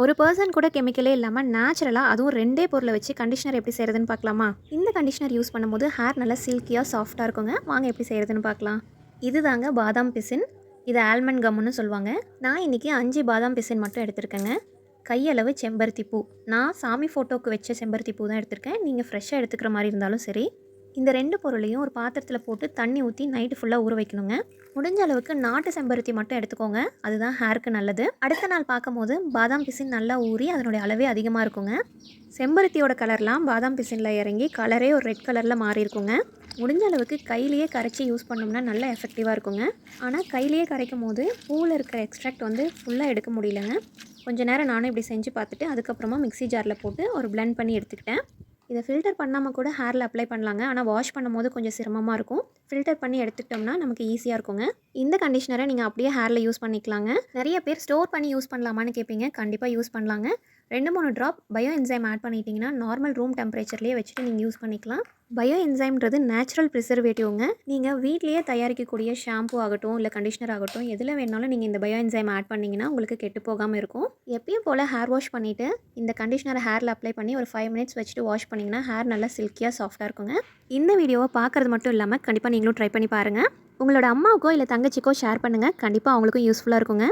ஒரு பர்சன் கூட கெமிக்கலே இல்லாமல் நேச்சுரலாக அதுவும் ரெண்டே பொருளை வச்சு கண்டிஷனர் எப்படி செய்கிறதுன்னு பார்க்கலாமா? இந்த கண்டிஷனர் யூஸ் பண்ணும்போது ஹேர் நல்லா சில்கியாக சாஃப்டாக இருக்குங்க. வாங்க எப்படி செய்கிறதுன்னு பார்க்கலாம். இது தாங்க பாதாம் பிசின். இது ஆல்மண்ட் கம்முன்னு சொல்லுவாங்க. நான் இன்றைக்கி அஞ்சு பாதாம் பிசின் மட்டும் எடுத்திருக்கேங்க. கையளவு செம்பருத்தி பூ. நான் சாமி ஃபோட்டோக்கு வச்ச செம்பருத்தி பூ தான் எடுத்திருக்கேன். நீங்கள் ஃப்ரெஷ்ஷாக எடுத்துக்கிற மாதிரி இருந்தாலும் சரி. இந்த ரெண்டு பொருளையும் ஒரு பாத்திரத்தில் போட்டு தண்ணி ஊற்றி நைட்டு ஃபுல்லாக ஊற வைக்கணுங்க. முடிஞ்ச அளவுக்கு நாட்டு செம்பருத்தி மட்டும் எடுத்துக்கோங்க. அதுதான் ஹேருக்கு நல்லது. அடுத்த நாள் பார்க்கும்போது பாதாம் பிசின் நல்லா ஊறி அதனுடைய அளவே அதிகமாக இருக்குங்க. செம்பருத்தியோட கலர்லாம் பாதாம் பிசினில் இறங்கி கலரே ஒரு ரெட் கலரில் மாறி இருக்குங்க. முடிஞ்ச அளவுக்கு கையிலேயே கரைச்சி யூஸ் பண்ணோம்னா நல்லா எஃபெக்டிவாக இருக்குங்க. ஆனால் கையிலேயே கரைக்கும் போது பூவில் இருக்கிற எக்ஸ்ட்ராக்ட் வந்து ஃபுல்லாக எடுக்க முடியலங்க. கொஞ்ச நேரம் நானும் இப்படி செஞ்சு பார்த்துட்டு அதுக்கப்புறமா மிக்ஸி ஜாரில் போட்டு ஒரு பிளெண்ட் பண்ணி எடுத்துக்கிட்டேன். இதை ஃபில்டர் பண்ணாமல் கூட ஹேரில் அப்ளை பண்ணலாங்க. ஆனால் வாஷ் பண்ணும்போது கொஞ்சம் சிரமமாக இருக்கும். ஃபில்டர் பண்ணி எடுத்துக்கிட்டோம்னா நமக்கு ஈஸியாக இருக்குங்க. இந்த கண்டிஷனரை நீங்கள் அப்படியே ஹேரில் யூஸ் பண்ணிக்கலாங்க. நிறைய பேர் ஸ்டோர் பண்ணி யூஸ் பண்ணலாமான்னு கேட்பீங்க கண்டிப்பாக யூஸ் பண்ணலாங்க. ரெண்டு மூணு ட்ராப் பயோ என்சைம் ஆட் பண்ணிட்டீங்கன்னா நார்மல் ரூம் டெம்பரேச்சர்லேயே வச்சுட்டு நீங்கள் யூஸ் பண்ணிக்கலாம். பயோ என்சைம்ன்றது நேச்சுரல் ப்ரிசர்வேட்டிவ்ங்க நீங்கள் வீட்லேயே தயாரிக்கக்கூடிய ஷாம்பு ஆகட்டும் இல்லை கண்டிஷனர் ஆகட்டும் எதில் வேணாலும் நீங்கள் இந்த பயோ என்சைம் ஆட் பண்ணிங்கன்னா உங்களுக்கு கெட்டு போகாமல் இருக்கும். எப்பயும் போல் ஹேர் வாஷ் பண்ணிவிட்டு இந்த கண்டிஷனரை ஹேரில் அப்ளை பண்ணி ஒரு ஃபைவ் மினிட்ஸ் வச்சுட்டு வாஷ் பண்ணிங்கன்னா ஹேர் நல்லா சில்கியாக சாஃப்டாக இருக்குங்க. இந்த வீடியோவை பார்க்குறது மட்டும் இல்லாமல் கண்டிப்பாக நீங்களும் ட்ரை பண்ணி பாருங்கள் உங்களோட அம்மாவுக்கோ இல்லை தங்கச்சிக்கோ ஷேர் பண்ணுங்கள் கண்டிப்பாக அவங்களுக்கும் யூஸ்ஃபுல்லாக இருக்குங்க.